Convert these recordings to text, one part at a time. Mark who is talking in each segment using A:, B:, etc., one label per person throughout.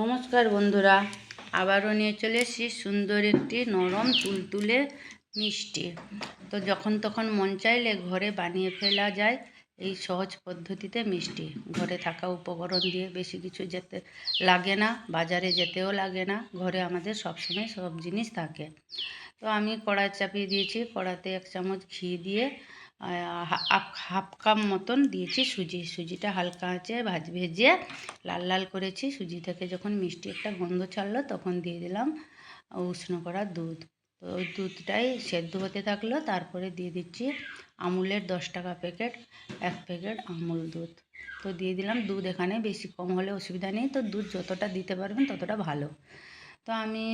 A: নমস্কার বন্ধুরা, আবারও নিয়ে চলে এসেছি সুন্দর একটি নরম তুলতুলে মিষ্টি। তো যখন তখন মন চাইলে ঘরে বানিয়ে ফেলা যায় এই সহজ পদ্ধতিতে মিষ্টি। ঘরে থাকা উপকরণ দিয়ে বেশি কিছু যেতে লাগে না, বাজারে যেতেও লাগে না, ঘরে আমাদের সবসময় সব জিনিস থাকে। তো আমি কড়াই চাপিয়ে দিয়েছি, কড়াতে এক চামচ ঘি দিয়ে হাফ হাফ কাপ মতন দিয়েছি সুজি। সুজিটা হালকা আঁচে ভাজ, ভেজে লাল লাল করেছি। সুজি থেকে যখন মিষ্টি একটা গন্ধ ছাড়লো, তখন দিয়ে দিলাম উষ্ণ করা দুধ। তো ওই দুধটাই সেদ্ধ হতে থাকল, তারপরে দিয়ে দিচ্ছি আমুলের দশ টাকা প্যাকেট, এক প্যাকেট আমুল দুধ। তো দিয়ে দিলাম দুধ এখানে, বেশি কম হলে অসুবিধা নেই। তো দুধ যতটা দিতে পারবেন, ততটা ভালো। তো আমি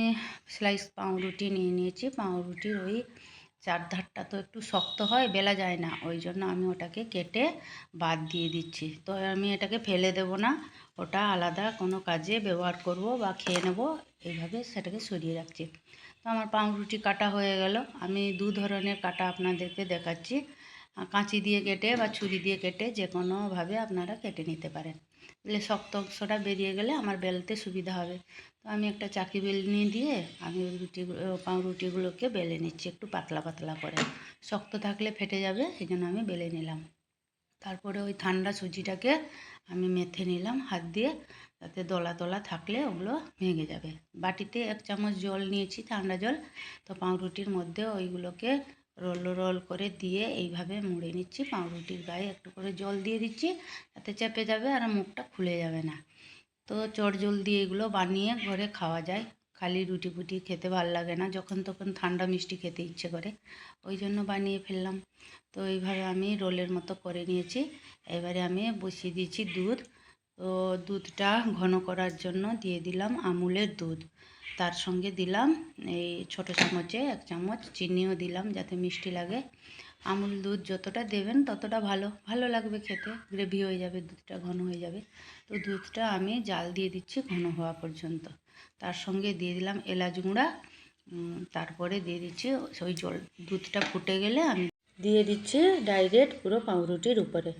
A: স্লাইস পাউরুটি নিয়ে নিয়েছি। পাউরুটির ওই চারধারটা তো একটু শক্ত হয়, বেলা যায় না। ওই জন্য আমি ওটাকে কেটে বাদ দিয়ে দিচ্ছি। তো আমি এটাকে ফেলে দেব না। ওটা আলাদা কোনো কাজে ব্যবহার করব বা খেয়ে নেব, এইভাবে সেটাকে সরিয়ে রাখছি। তো আমার পাউরুটি কাটা হয়ে গেল। আমি দু ধরনের কাটা আপনাদেরকে দেখাচ্ছি। কাঁচি দিয়ে কেটে বা ছুরি দিয়ে কেটে যে কোনোভাবে আপনারা কেটে নিতে পারেন। তাহলে শক্ত অংশটা বেরিয়ে গেলে আমার বেলতে সুবিধা হবে। তো আমি একটা চাকি বেলনি দিয়ে আমি ওই রুটি পাউরুটিগুলোকে বেলে নিচ্ছি একটু পাতলা পাতলা করে। শক্ত থাকলে ফেটে যাবে, সেই জন্য আমি বেলে নিলাম। তারপরে ওই ঠান্ডা সুজিটাকে আমি মেথে নিলাম হাত দিয়ে, তাতে দলা দলা থাকলে ওগুলো ভেঙে যাবে। বাটিতে এক চামচ জল নিয়েছি ঠান্ডা জল, তো পাউরুটির মধ্যে ওইগুলোকে রোল রোল করে দিয়ে এইভাবে মুড়ে নিচ্ছি। পাউরুটির গায়ে একটু করে জল দিয়ে দিচ্ছি, তাতে চেপে যাবে আর মুখটা খুলে যাবে না। তো চট জলদি এগুলো বানিয়ে ঘরে খাওয়া যায়। খালি রুটি ফুটি খেতে ভালো লাগে না, যখন তখন ঠান্ডা মিষ্টি খেতে ইচ্ছে করে। ওই জন্য বানিয়ে ফেললাম। তো এইভাবে আমি রোলের মতো করে নিয়েছি। এবারে আমি বসিয়ে দিয়েছি দুধ। তো দুধটা ঘন করার জন্য দিয়ে দিলাম আমুলের দুধ। তার সঙ্গে দিলাম এই ছোটো চামচে এক চামচ চিনিও দিলাম যাতে মিষ্টি লাগে। আমুল দুধ যতটা দেবেন ততটা ভালো। ভালো লাগবে খেতে। গ্রেভি হয়ে যাবে, দুধটা ঘন হয়ে যাবে। তো দুধটা আমি জাল দিয়ে দিচ্ছি ঘন হওয়া পর্যন্ত। তার সঙ্গে দিয়ে দিলাম এলাচ গুঁড়া। তারপরে দিয়ে দিচ্ছি ওই জল। দুধটা ফুটে গেলে আমি দিয়ে দিচ্ছি ডাইরেক্ট পুরো পাউরুটির উপরে।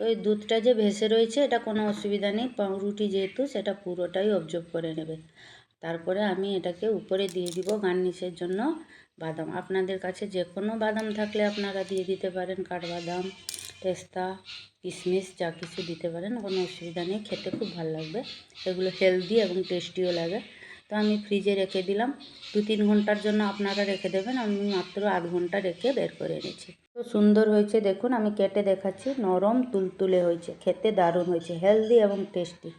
A: তো এই দুধটা যে ভেসে রয়েছে, এটা কোনো অসুবিধা নেই। পাউরুটি যেহেতু, সেটা পুরোটাই অবজর্ব করে নেবে। তারপরে আমি এটাকে উপরে দিয়ে দিব গার্নিশের জন্য বাদাম। আপনাদের কাছে যে কোনো বাদাম থাকলে আপনারা দিয়ে দিতে পারেন, কাঠবাদাম, পেস্তা, কিশমিশ, যা কিছু দিতে পারেন, কোনো অসুবিধা নেই, খেতে খুব ভালো লাগবে। এগুলো হেলদি এবং টেস্টিও লাগে। তো আমি ফ্রিজে রেখে দিলাম। দু তিন ঘণ্টার জন্য আপনারা রেখে দেবেন, আমি মাত্র আধ ঘণ্টা রেখে বের করে এনেছি। তো সুন্দর হয়েছে, দেখুন, আমি কেটে দেখাচ্ছি, নরম তুলতুলে হয়েছে, খেতে দারুণ হয়েছে হেলদি এবং টেস্টি